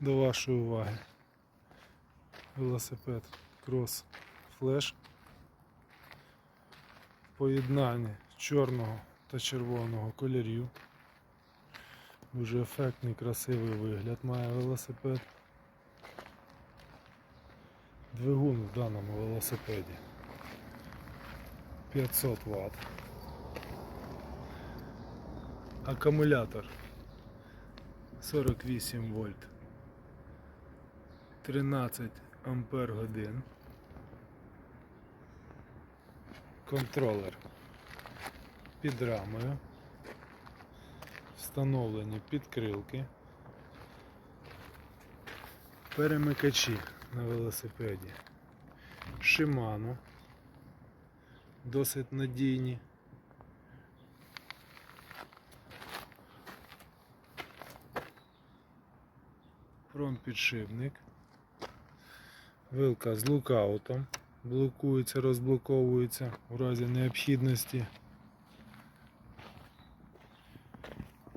до вашої уваги велосипед Cross Flash в поєднанні чорного та червоного кольорів. Дуже ефектний, красивий вигляд має велосипед. Двигун в даному велосипеді 500 Вт. Акумулятор 48 вольт 13 ампер годин. Контролер під рамою. Встановлені підкрилки. Перемикачі на велосипеді. Shimano. Досить надійні. Промпідшипник. Вилка з лукаутом. Блокується, розблоковується у разі необхідності.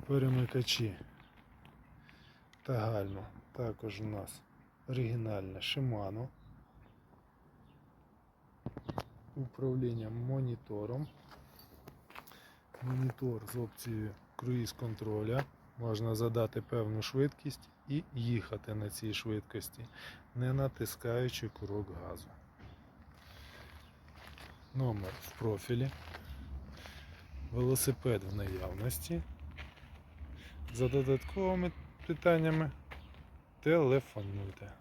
Перемикачі та гальма. Також у нас оригінальне Shimano. Управління монітором. Монітор з опцією круїз контроля. Можна задати певну швидкість і їхати на цій швидкості, не натискаючи курок газу. Номер в профілі. Велосипед в наявності. За додатковими питаннями телефонуйте.